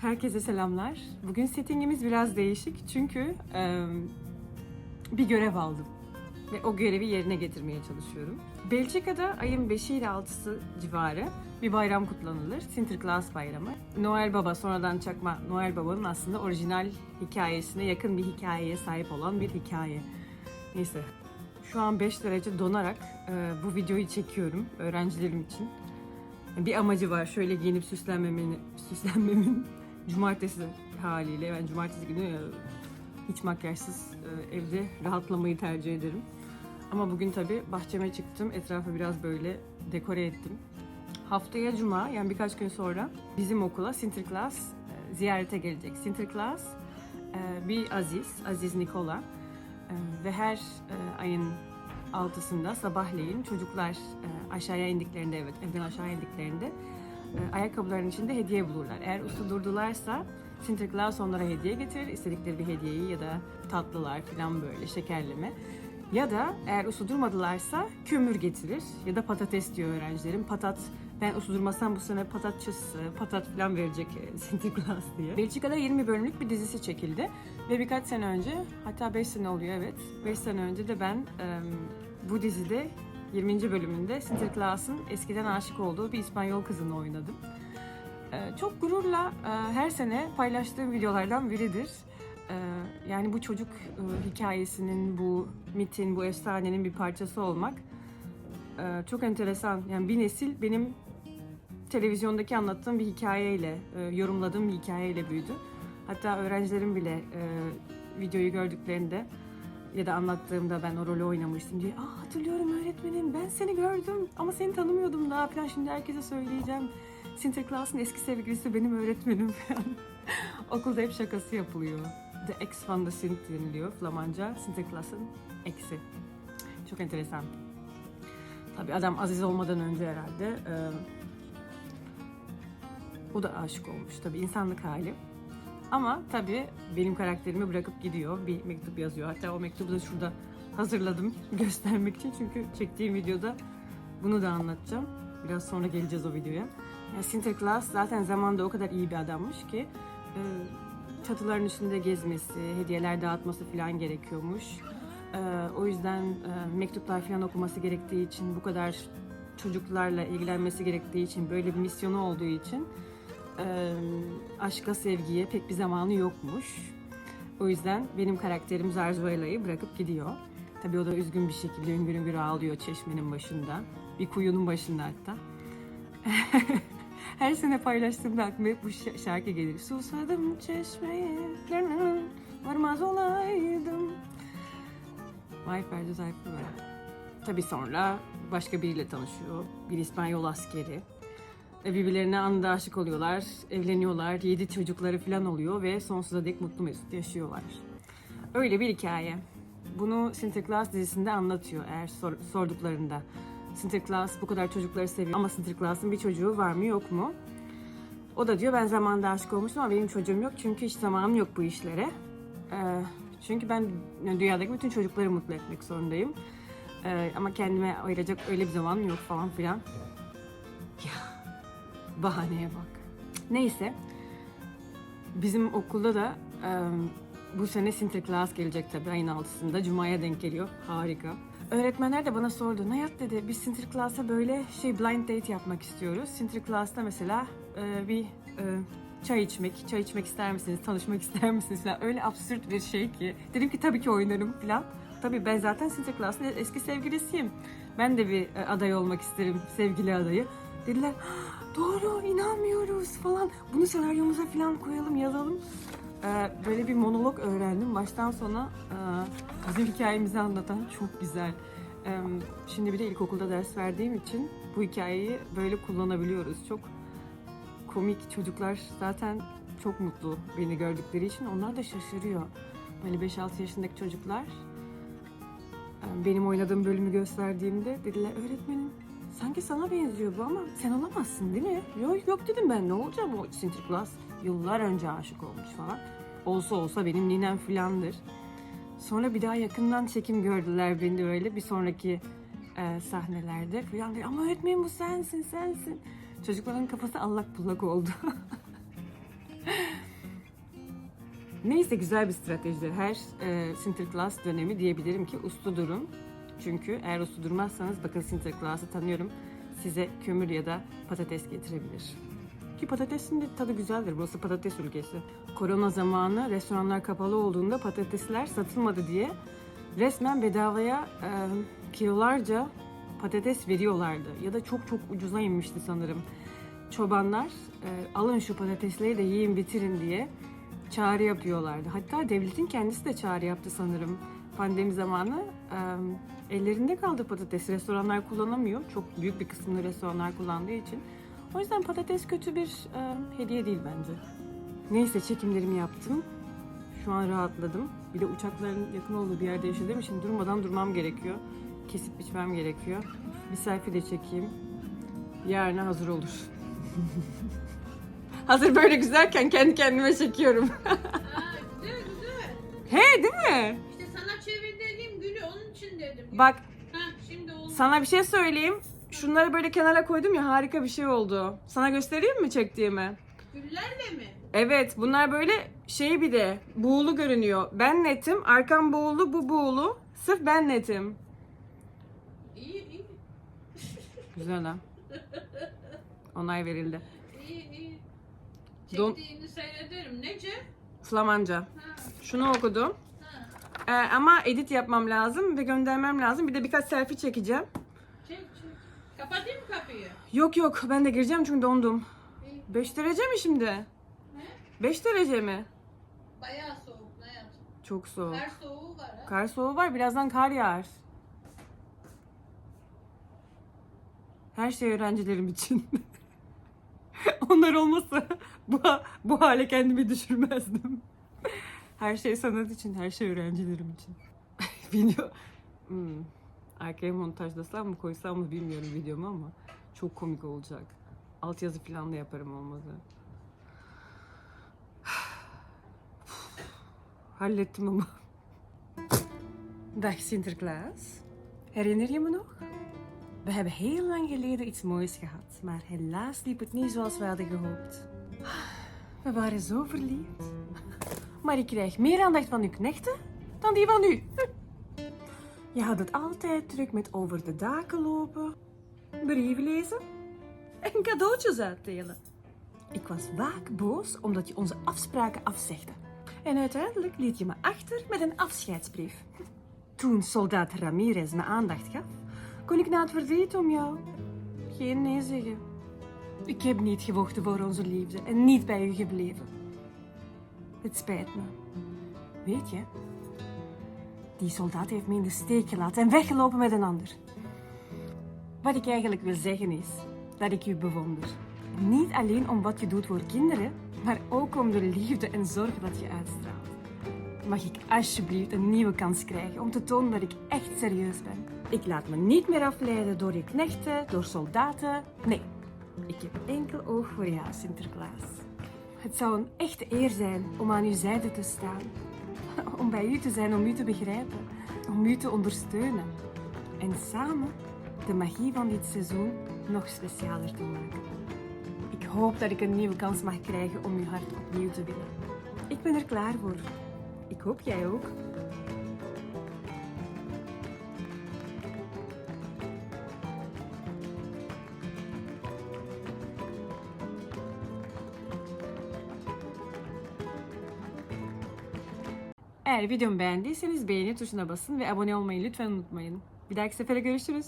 Herkese selamlar. Bugün settingimiz biraz değişik çünkü e, bir görev aldım. Ve o görevi yerine getirmeye çalışıyorum. Belçika'da ayın 5'i ile 6'sı civarı bir bayram kutlanılır. Sinterklaas bayramı. Noel Baba sonradan çakma Noel Baba'nın aslında orijinal hikayesine yakın bir hikayeye sahip olan bir hikaye. Neyse. Şu an 5 derece donarak e, bu videoyu çekiyorum öğrencilerim için. Bir amacı var. Şöyle giyinip süslenmemin, süslenmemin cumartesi haliyle. Ben cumartesi günü e, hiç makyajsız e, evde rahatlamayı tercih ederim. Ama bugün tabii bahçeme çıktım. Etrafı biraz böyle dekore ettim. Haftaya cuma yani birkaç gün sonra bizim okula Sinterklaas e, ziyarete gelecek. Sinterklaas bir Aziz, Aziz Nikola ve her ayın altısında sabahleyin çocuklar aşağıya indiklerinde evet evden aşağı indiklerinde ayakkabıların içinde hediye bulurlar. Eğer uslu durdularsa Sinterklaas onlara hediye getirir. istedikleri bir hediyeyi ya da tatlılar falan böyle şekerleme. Ya da eğer uslu durmadılarsa kömür getirir ya da patates diyor öğrencilerim. Patat ben uslu durmasam bu sene patatçısı, patat falan verecek e, Sinterklaas diye. Belçika'da 20 bölümlük bir dizisi çekildi. Ve birkaç sene önce, hatta 5 sene oluyor evet. 5 sene önce de ben e, bu dizide 20. bölümünde Sinterklaas'ın eskiden aşık olduğu bir İspanyol kızını oynadım. E, çok gururla e, her sene paylaştığım videolardan biridir. E, yani bu çocuk e, hikayesinin, bu mitin, bu efsanenin bir parçası olmak e, çok enteresan. Yani bir nesil benim televizyondaki anlattığım bir hikayeyle, yorumladığım bir hikayeyle büyüdü. Hatta öğrencilerim bile videoyu gördüklerinde ya da anlattığımda ben o rolü oynamıştım diye Aa hatırlıyorum öğretmenim ben seni gördüm ama seni tanımıyordum daha falan şimdi herkese söyleyeceğim. Sinterklaas'ın eski sevgilisi benim öğretmenim falan. Okulda hep şakası yapılıyor. The ex van de Sint deniliyor Flamanca. Sinterklaas'ın eksi. Çok enteresan. Tabii adam Aziz olmadan önce herhalde e, o da aşık olmuş. Tabii insanlık hali. Ama tabii benim karakterimi bırakıp gidiyor. Bir mektup yazıyor. Hatta o mektubu da şurada hazırladım göstermek için. Çünkü çektiğim videoda bunu da anlatacağım. Biraz sonra geleceğiz o videoya. Yani Sinterklaas zaten zamanda o kadar iyi bir adammış ki e, çatıların üstünde gezmesi, hediyeler dağıtması falan gerekiyormuş. E, o yüzden e, mektuplar falan okuması gerektiği için, bu kadar çocuklarla ilgilenmesi gerektiği için, böyle bir misyonu olduğu için e, aşka, sevgiye pek bir zamanı yokmuş. O yüzden benim karakterim Zarzuela'yı bırakıp gidiyor. Tabii o da üzgün bir şekilde üngür üngür ağlıyor çeşmenin başında. Bir kuyunun başında hatta. Her sene paylaştığımda aklıma hep bu şarkı gelir. Susadım çeşmeye, varmaz olaydım. Vay Ferdi Tayfur var. Tabii sonra başka biriyle tanışıyor. Bir İspanyol askeri. Birbirlerine anında aşık oluyorlar, evleniyorlar, yedi çocukları falan oluyor ve sonsuza dek mutlu mesut yaşıyorlar. Öyle bir hikaye. Bunu Sinterklaas dizisinde anlatıyor eğer sor- sorduklarında. Sinterklaas bu kadar çocukları seviyor ama Sinterklaas'ın bir çocuğu var mı yok mu? O da diyor ben zamanında aşık olmuştum ama benim çocuğum yok çünkü hiç zamanım yok bu işlere. Ee, çünkü ben yani dünyadaki bütün çocukları mutlu etmek zorundayım. Ee, ama kendime ayıracak öyle bir zamanım yok falan filan. Ya bahaneye bak. Neyse. Bizim okulda da e, bu sene Sinterklaas gelecek tabii ayın altısında. Cuma'ya denk geliyor. Harika. Öğretmenler de bana sordu. Nayat dedi biz Sinterklaas'a böyle şey blind date yapmak istiyoruz. Sinterklaas'ta mesela e, bir e, çay içmek, çay içmek ister misiniz, tanışmak ister misiniz falan. Öyle absürt bir şey ki. Dedim ki tabii ki oynarım falan. Tabii ben zaten Sinterklaas'ın eski sevgilisiyim. Ben de bir aday olmak isterim, sevgili adayı. Dediler "Ah, doğru inanmıyoruz falan. Bunu senaryomuza falan koyalım, yazalım. Ee, böyle bir monolog öğrendim. Baştan sona e, bizim hikayemizi anlatan çok güzel. Ee, şimdi bir de ilkokulda ders verdiğim için bu hikayeyi böyle kullanabiliyoruz. Çok komik çocuklar zaten çok mutlu beni gördükleri için. Onlar da şaşırıyor. Böyle 5-6 yaşındaki çocuklar e, benim oynadığım bölümü gösterdiğimde dediler öğretmenim sanki sana benziyor bu ama sen olamazsın değil mi? Yok yok dedim ben ne olacağım o Sinterklaas yıllar önce aşık olmuş falan. Olsa olsa benim ninem filandır. Sonra bir daha yakından çekim gördüler beni öyle bir sonraki e, sahnelerde filan. dedi, Ama öğretmenim bu sensin sensin. Çocukların kafası allak bullak oldu. Neyse güzel bir strateji. Her e, Sinterklaas dönemi diyebilirim ki uslu durun. Çünkü eğer uslu durmazsanız bakın Sinterklaas'ı tanıyorum. Size kömür ya da patates getirebilir. Ki patatesin de tadı güzeldir. Burası patates ülkesi. Korona zamanı restoranlar kapalı olduğunda patatesler satılmadı diye resmen bedavaya e, kilolarca patates veriyorlardı. Ya da çok çok ucuza inmişti sanırım. Çobanlar e, alın şu patatesleri de yiyin bitirin diye çağrı yapıyorlardı. Hatta devletin kendisi de çağrı yaptı sanırım pandemi zamanı. Ellerinde kaldı patates. Restoranlar kullanamıyor. Çok büyük bir kısmını restoranlar kullandığı için. O yüzden patates kötü bir e, hediye değil bence. Neyse çekimlerimi yaptım. Şu an rahatladım. Bir de uçakların yakın olduğu bir yerde yaşadığım için durmadan durmam gerekiyor. Kesip biçmem gerekiyor. Bir selfie de çekeyim. Yarına hazır olur. hazır böyle güzelken kendi kendime çekiyorum. Ha, güzel güzel. He değil mi? Bak şimdi oldu. sana bir şey söyleyeyim. Şunları böyle kenara koydum ya harika bir şey oldu. Sana göstereyim mi çektiğimi? Güllerle mi? Evet bunlar böyle şey bir de buğulu görünüyor. Ben netim, arkam buğulu, bu buğulu. Sırf ben netim. İyi iyi. Güzel ha. Onay verildi. İyi iyi. Don- Çektiğini seyrederim. Nece? Flamanca. Ha, Şunu okudum. Ee, ama edit yapmam lazım ve göndermem lazım. Bir de birkaç selfie çekeceğim. Çek çek. Kapatayım mı kapıyı? Yok yok ben de gireceğim çünkü dondum. İyi. 5 derece mi şimdi? Ne? 5 derece mi? Bayağı soğuk. Ne yapayım? Çok soğuk. Her soğuğu var ha. Kar soğuğu var birazdan kar yağar. Her şey öğrencilerim için. Onlar olmasa bu, bu hale kendimi düşürmezdim. Her şey sanat için, her şey öğrencilerim için. Video... Hmm. Arkaya montajlasam mı koysam mı bilmiyorum videomu ama çok komik olacak. Altyazı falan da yaparım olmadı. Hallettim ama. Dag Sinterklaas. Herinner je me nog? We hebben heel lang geleden iets moois gehad, maar helaas liep het niet zoals we hadden gehoopt. We waren zo verliefd. Maar ik krijg meer aandacht van uw knechten dan die van u. Je had het altijd druk met over de daken lopen, brieven lezen en cadeautjes uitdelen. Ik was vaak boos omdat je onze afspraken afzegde. En uiteindelijk liet je me achter met een afscheidsbrief. Toen soldaat Ramirez me aandacht gaf, kon ik na het verdriet om jou geen nee zeggen. Ik heb niet gevochten voor onze liefde en niet bij u gebleven. Het spijt me. Weet je, die soldaat heeft me in de steek gelaten en weggelopen met een ander. Wat ik eigenlijk wil zeggen is dat ik u bewonder. Niet alleen om wat je doet voor kinderen, maar ook om de liefde en zorg dat je uitstraalt. Mag ik alsjeblieft een nieuwe kans krijgen om te tonen dat ik echt serieus ben? Ik laat me niet meer afleiden door je knechten, door soldaten. Nee, ik heb enkel oog voor jou, Sinterklaas. Het zou een echte eer zijn om aan uw zijde te staan. Om bij u te zijn, om u te begrijpen, om u te ondersteunen. En samen de magie van dit seizoen nog specialer te maken. Ik hoop dat ik een nieuwe kans mag krijgen om uw hart opnieuw te winnen. Ik ben er klaar voor. Ik hoop jij ook. Eğer videomu beğendiyseniz beğeni tuşuna basın ve abone olmayı lütfen unutmayın. Bir dahaki sefere görüşürüz.